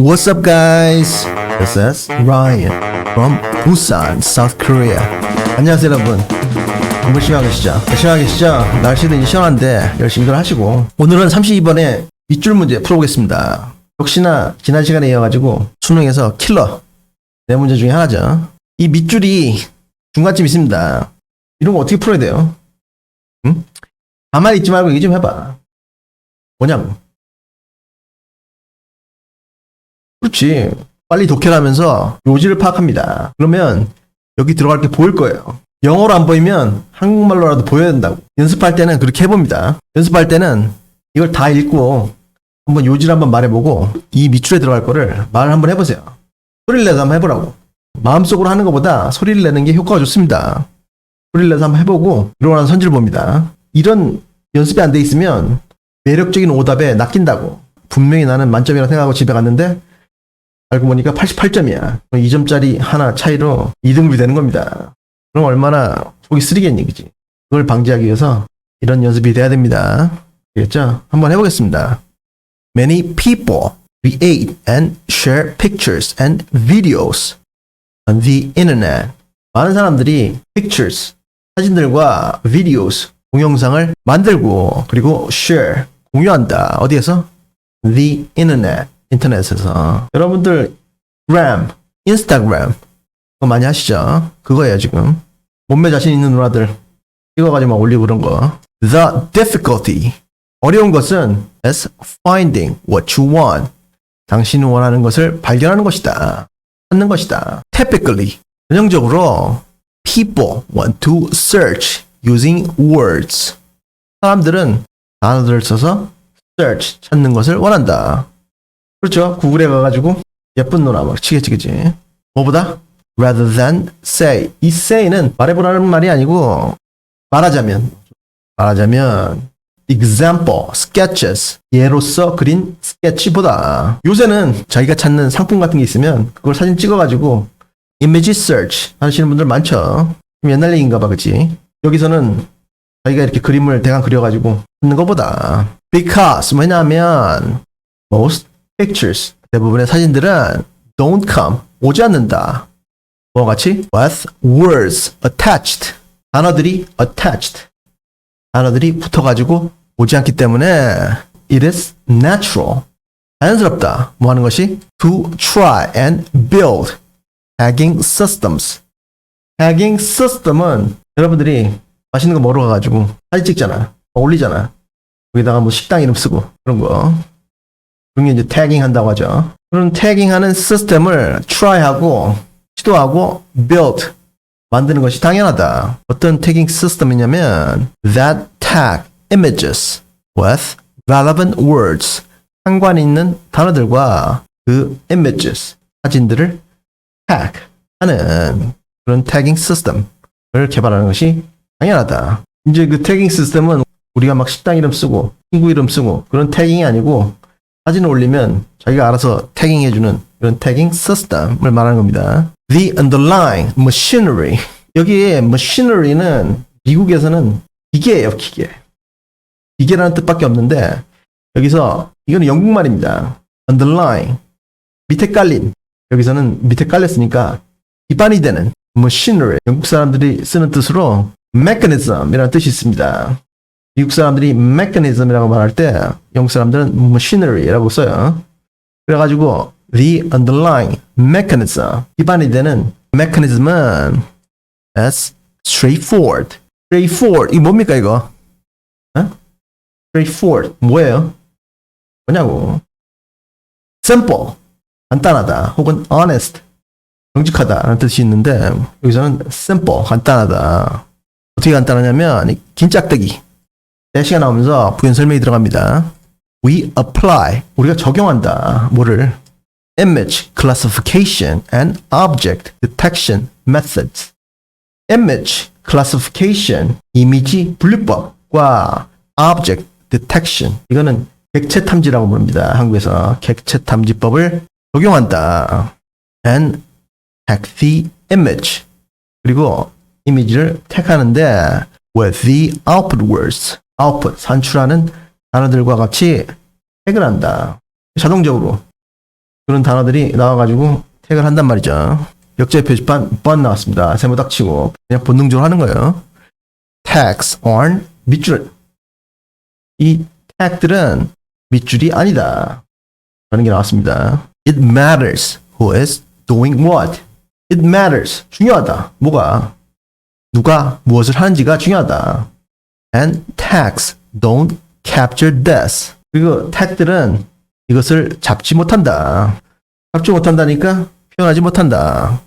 What's up, guys? This is Ryan from Busan, South Korea. 안녕하세요, 여러분. 공부 열심히 하고 계시죠? 열심히 하고 계시죠? 날씨도 이제 시원한데 열심히들 하시고 오늘은 32번에 밑줄 문제 풀어보겠습니다. 역시나 지난 시간에 이어가지고 수능에서 킬러 네 문제 중에 하나죠. 이 밑줄이 중간쯤 있습니다. 이런 거 어떻게 풀어야 돼요? 응? 가만히 있지 말고 얘기 좀 해봐. 뭐냐고. 그렇지. 빨리 독해하면서 요지를 파악합니다. 그러면 여기 들어갈 게 보일 거예요. 영어로 안 보이면 한국말로라도 보여야 된다고. 연습할 때는 그렇게 해봅니다. 연습할 때는 이걸 다 읽고 한번 요지를 한번 말해보고 이 밑줄에 들어갈 거를 말을 한번 해보세요. 소리를 내서 한번 해보라고. 마음속으로 하는 것보다 소리를 내는 게 효과가 좋습니다. 소리를 내서 한번 해보고 일어나는 선지를 봅니다. 이런 연습이 안 돼 있으면 매력적인 오답에 낚인다고. 분명히 나는 만점이라 생각하고 집에 갔는데 알고 보니까 88점이야. 2점짜리 하나 차이로 2등급이 되는 겁니다. 그럼 얼마나 속이 쓰리겠니, 그지? 그걸 방지하기 위해서 이런 연습이 돼야 됩니다. 알겠죠? 한번 해보겠습니다. Many people create and share pictures and videos on the internet. 많은 사람들이 pictures, 사진들과 videos, 동영상을 만들고 그리고 share, 공유한다. 어디에서? The internet, 인터넷에서. 여러분들 gram, 인스타그램 그거 많이 하시죠? 그거예요 지금. 몸매 자신 있는 누나들 찍어가지고 막 올리고 그런 거. The difficulty, 어려운 것은 is finding what you want. 당신이 원하는 것을 발견하는 것이다. 찾는 것이다. Typically, 전형적으로 people want to search using words. 사람들은 단어들을 써서 search, 찾는 것을 원한다. 그렇죠. 구글에 가가지고 예쁜 누나 막 치겠지, 그지? 뭐보다? rather than say. 이 say는 말해보라는 말이 아니고 말하자면 말하자면 example, sketches 예로서 그린 스케치보다 요새는 자기가 찾는 상품 같은 게 있으면 그걸 사진 찍어가지고 image search 하시는 분들 많죠. 좀 옛날 얘기인가 봐, 그치? 여기서는 자기가 이렇게 그림을 대강 그려가지고 찾는 것보다 because 뭐냐면 most pictures 대부분의 사진들은 don't come 오지 않는다. 뭐와 같이 with words attached 단어들이 attached 단어들이 붙어가지고 오지 않기 때문에 it is natural 자연스럽다. 뭐 하는 것이 to try and build tagging systems tagging system은 여러분들이 맛있는 거 먹으러 가가지고 사진 찍잖아 올리잖아 거기다가 뭐 식당 이름 쓰고 그런 거 그런 게 이제 태깅 한다고 하죠. 그런 태깅 하는 시스템을 try하고 시도하고 build 만드는 것이 당연하다. 어떤 태깅 시스템이냐면 that tag images with relevant words 상관 있는 단어들과 그 images 사진들을 tag 하는 그런 태깅 시스템을 개발하는 것이 당연하다. 이제 그 태깅 시스템은 우리가 막 식당 이름 쓰고 친구 이름 쓰고 그런 태깅이 아니고 사진을 올리면 자기가 알아서 태깅 해주는 그런 태깅 시스템을 말하는 겁니다. The underlying machinery. 여기에 machinery는 미국에서는 기계예요, 기계. 기계라는 뜻밖에 없는데 여기서 이거는 영국 말입니다. underlying. 밑에 깔린. 여기서는 밑에 깔렸으니까 기반이 되는 machinery. 영국 사람들이 쓰는 뜻으로 mechanism이라는 뜻이 있습니다. 미국 사람들이 mechanism이라고 말할 때 영국 사람들은 machinery라고 써요. 그래가지고 the underlying mechanism 기반이 되는 mechanism은 as straightforward. straightforward 이 뭡니까 이거? 어? straightforward 뭐예요? 뭐냐고? simple 간단하다 혹은 honest 정직하다라는 뜻이 있는데 여기서는 simple 간단하다. 어떻게 간단하냐면 이긴 짝대기 대시가 나오면서 부연 설명이 들어갑니다. We apply 우리가 적용한다. 뭐를 image classification and object detection methods. image classification 이미지 분류법과 object detection 이거는 객체 탐지라고 부릅니다. 한국에서 객체 탐지법을 적용한다. and tag the image 그리고 이미지를 택하는데 with the output words output 산출하는 단어들과 같이 택을 한다. 자동적으로 그런 단어들이 나와가지고 태그를 한단 말이죠. 역제 표지판 번 나왔습니다. 세모 딱 치고 그냥 본능적으로 하는 거예요. tags on 밑줄. 이 tag들은 밑줄이 아니다. 라는 게 나왔습니다. It matters who is doing what. It matters. 중요하다. 뭐가? 누가 무엇을 하는지가 중요하다. And tags don't capture this. 그리고 tag들은 이것을 잡지 못한다. 잡지 못한다니까 표현하지 못한다.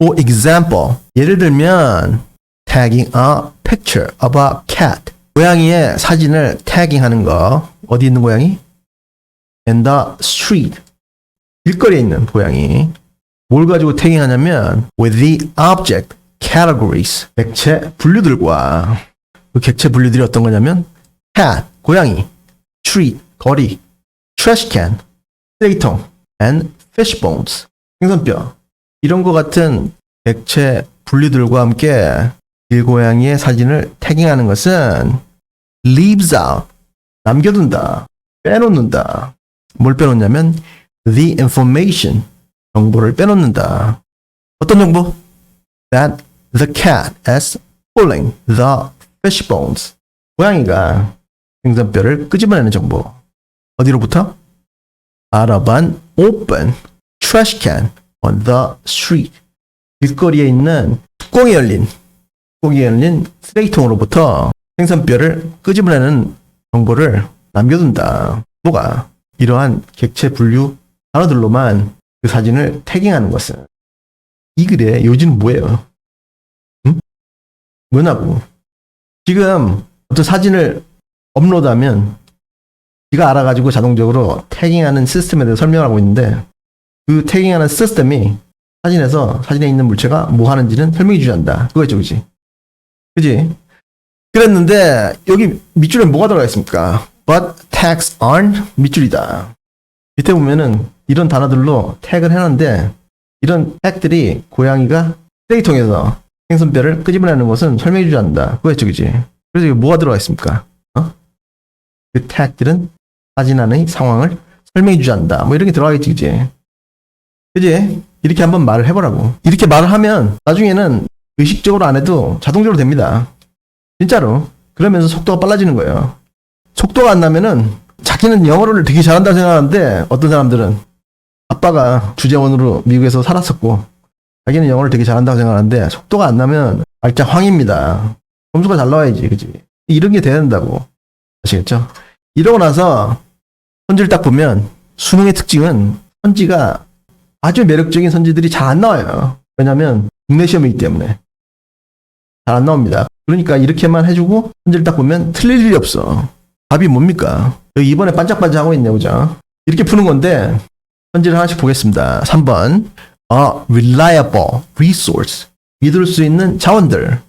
For example, 예를 들면 tagging a picture of a cat. 고양이의 사진을 태깅하는 거. 어디 있는 고양이? In the street. 길거리에 있는 고양이. 뭘 가지고 태깅하냐면 with the object categories. 객체 분류들과 그 객체 분류들이 어떤 거냐면 cat, 고양이, street, 거리, trash can, 쓰레기통, and fish bones, 생선뼈. 이런 거 같은 객체 분류들과 함께 길고양이의 사진을 태깅하는 것은 leaves out, 남겨둔다, 빼놓는다. 뭘 빼놓냐면 the information, 정보를 빼놓는다. 어떤 정보? That the cat is pulling the fish bones. 고양이가 생선뼈를 끄집어내는 정보. 어디로부터? An open trash can on the street. 길거리에 있는 뚜껑이 열린, 뚜껑이 열린 쓰레기통으로부터 생선뼈를 끄집어내는 정보를 남겨둔다. 뭐가? 이러한 객체 분류 단어들로만 그 사진을 태깅하는 것은 이 글의 요지는 뭐예요? 응? 뭐냐고. 지금 어떤 사진을 업로드하면 지가 알아가지고 자동적으로 태깅하는 시스템에 대해서 설명하고 있는데 그 태깅하는 시스템이 사진에서 사진에 있는 물체가 뭐 하는지는 설명해 주지 않는다. 그거죠, 그지? 그지? 그랬는데 여기 밑줄에 뭐가 들어가 있습니까? But tags aren't 밑줄이다. 밑에 보면은 이런 단어들로 태그를 해놨는데 이런 태그들이 고양이가 쓰레기통에서 생선뼈를 끄집어내는 것은 설명해 주지 않는다. 그거였죠, 그지? 그래서 이게 뭐가 들어가 있습니까? 어? 그 태그들은 사진 안의 상황을 설명해 주지 않는다. 뭐 이런 게 들어가겠지, 그지? 그지? 이렇게 한번 말을 해보라고. 이렇게 말을 하면 나중에는 의식적으로 안 해도 자동적으로 됩니다. 진짜로. 그러면서 속도가 빨라지는 거예요. 속도가 안 나면은 자기는 영어를 되게 잘한다 생각하는데 어떤 사람들은 아빠가 주재원으로 미국에서 살았었고 자기는 영어를 되게 잘한다고 생각하는데 속도가 안 나면 알짜 황입니다. 점수가 잘 나와야지, 그지? 이런 게 돼야 된다고. 아시겠죠? 이러고 나서 선지를 딱 보면 수능의 특징은 선지가 아주 매력적인 선지들이 잘 안 나와요. 왜냐면 국내 시험이기 때문에 잘 안 나옵니다. 그러니까 이렇게만 해주고 선지를 딱 보면 틀릴 일이 없어. 답이 뭡니까? 여기 이번에 반짝반짝 하고 있네, 보자. 이렇게 푸는 건데 선지를 하나씩 보겠습니다. 3번 A reliable resource 믿을 수 있는 자원들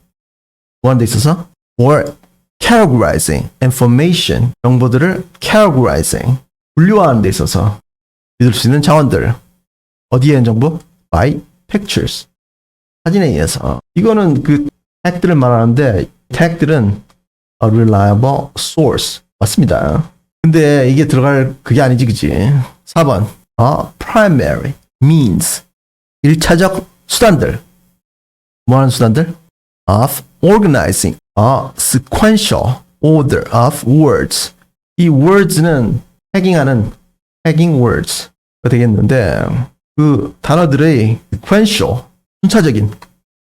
데 있어서 or categorizing information 정보들을 categorizing 분류하는 데 있어서 믿을 수 있는 자원들 어디에 있는 정보? by pictures 사진에 의해서 이거는 그 tag들을 말하는데 tag들은 a reliable source 맞습니다 근데 이게 들어갈 그게 아니지 그지 4번 a primary means 1차적 수단들 뭐하는 수단들? of organizing a sequential order of words 이 words는 tagging하는 tagging words가 되겠는데 그 단어들의 sequential 순차적인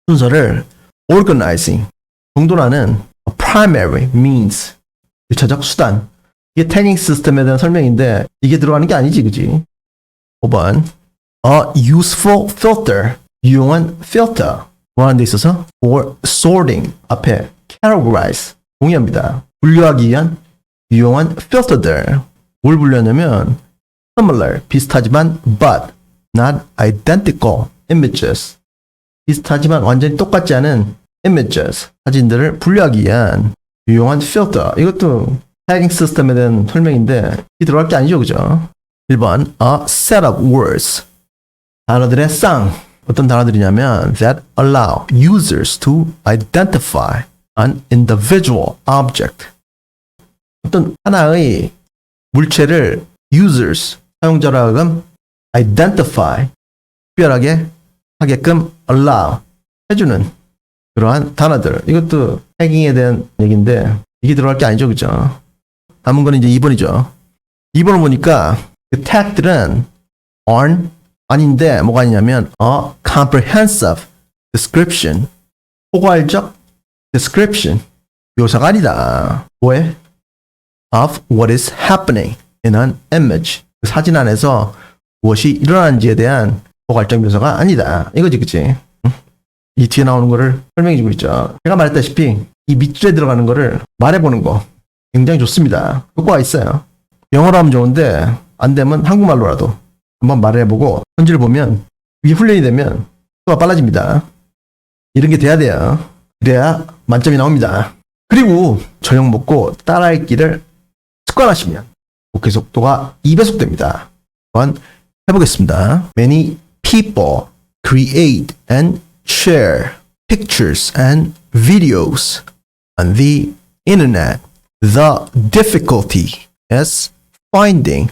순서를 organizing 정돈하는 primary means 1차적 수단 이게 태깅 시스템에 대한 설명인데 이게 들어가는 게 아니지 그지 5번 a useful filter 유용한 filter 뭐 하는 데 있어서 for sorting 앞에 categorize 동의합니다 분류하기 위한 유용한 filter들 뭘 분류하냐면 similar 비슷하지만 but not identical images 비슷하지만 완전히 똑같지 않은 images 사진들을 분류하기 위한 유용한 filter 이것도 tagging 시스템에 대한 설명인데 이 들어갈 게 아니죠 그죠 1번 a set of words 단어들의 쌍 어떤 단어들이냐면 that allow users to identify an individual object 어떤 하나의 물체를 users 사용자라 하여금 identify, 특별하게 하게끔 allow, 해주는 그러한 단어들. 이것도 태깅에 대한 얘기인데, 이게 들어갈 게 아니죠, 그죠? 남은 거는 이제 2번이죠. 2번을 보니까, 그 tag들은 on, 아닌데, 뭐가 아니냐면, a comprehensive description, 포괄적 description, 묘사가 아니다. 뭐에? of what is happening in an image. 그 사진 안에서 무엇이 일어나는지에 대한 포괄적 묘사가 아니다. 이거지, 그치? 응? 이 뒤에 나오는 거를 설명해 주고 있죠. 제가 말했다시피 이 밑줄에 들어가는 거를 말해보는 거 굉장히 좋습니다. 효과가 있어요. 영어로 하면 좋은데 안 되면 한국말로라도 한번 말해보고 현지를 보면 이게 훈련이 되면 속도가 빨라집니다. 이런 게 돼야 돼요. 그래야 만점이 나옵니다. 그리고 저녁 먹고 따라읽기를 습관하시면 복귀 속도가 2배속 됩니다. 한번 해보겠습니다. Many people create and share pictures and videos on the internet. The difficulty is finding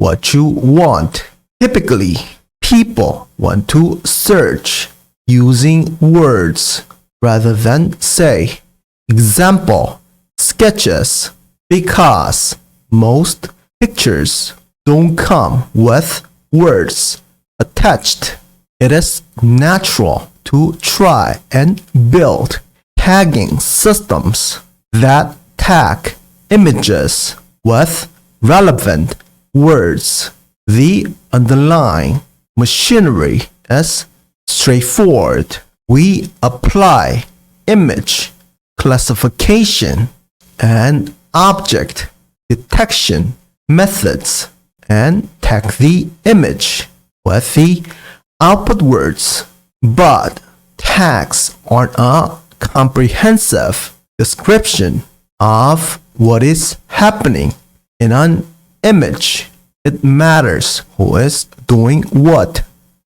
what you want. Typically, people want to search using words rather than say. Example sketches because most pictures don't come with words attached. It is natural to try and build tagging systems that tag images with relevant words. The underlying machinery is straightforward. We apply image classification and object detection methods and tag the image with the output words, but tags aren't a comprehensive description of what is happening in an image. It matters who is doing what,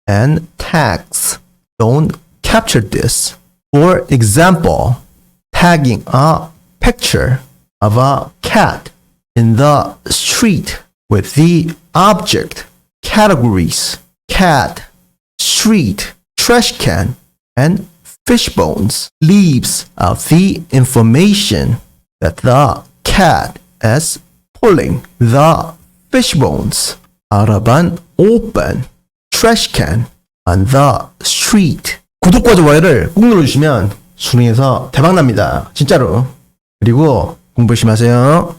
and tags. Don't capture this. For example, tagging a picture of a cat in the street with the object categories cat, street, trash can, and fish bones. Leaves out the information that the cat is pulling. The fish bones out of an open trash can on the street. 구독과 좋아요를 꾹 눌러주시면 수능에서 대박 납니다. 진짜로. 그리고 공부 열심히 하세요.